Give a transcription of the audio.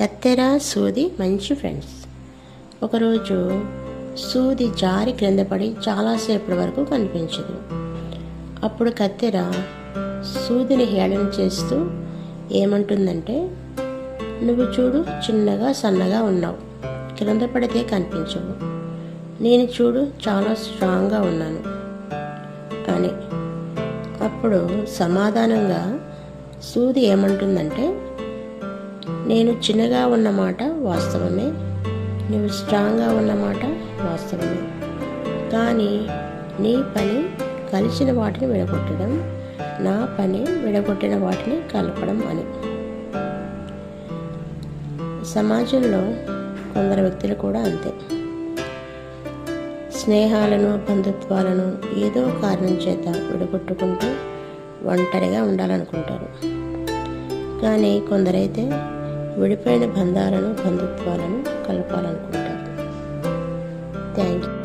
కత్తెర సూది మంచి ఫ్రెండ్స్ ఒకరోజు సూది జారి క్రింద పడి చాలాసేపటి వరకు కనిపించదు. అప్పుడు కత్తెర సూదిని హేళన చేస్తూ ఏమంటుందంటే నువ్వు చూడు చిన్నగా సన్నగా ఉన్నావు. క్రింద పడితే కనిపించవు. నేను చూడు చాలా స్ట్రాంగ్గా ఉన్నాను. అని. అప్పుడు సమాధానంగా సూది ఏమంటుందంటే నేను చిన్నగా ఉన్నమాట వాస్తవమే. నువ్వు స్ట్రాంగ్గా ఉన్నమాట వాస్తవమే. కానీ నీ పని కలిసిన వాటిని విడగొట్టడం నా పని విడగొట్టిన వాటిని కలపడం అని. సమాజంలో కొందరు వ్యక్తులు కూడా అంతే. స్నేహాలను బంధుత్వాలను ఏదో కారణం చేత విడగొట్టుకుంటూ ఒంటరిగా ఉండాలనుకుంటారు. కానీ కొందరైతే విడిపోయిన బంధాలను బంధుత్వాలను కలపాలనుకుంటారు థ్యాంక్ యూ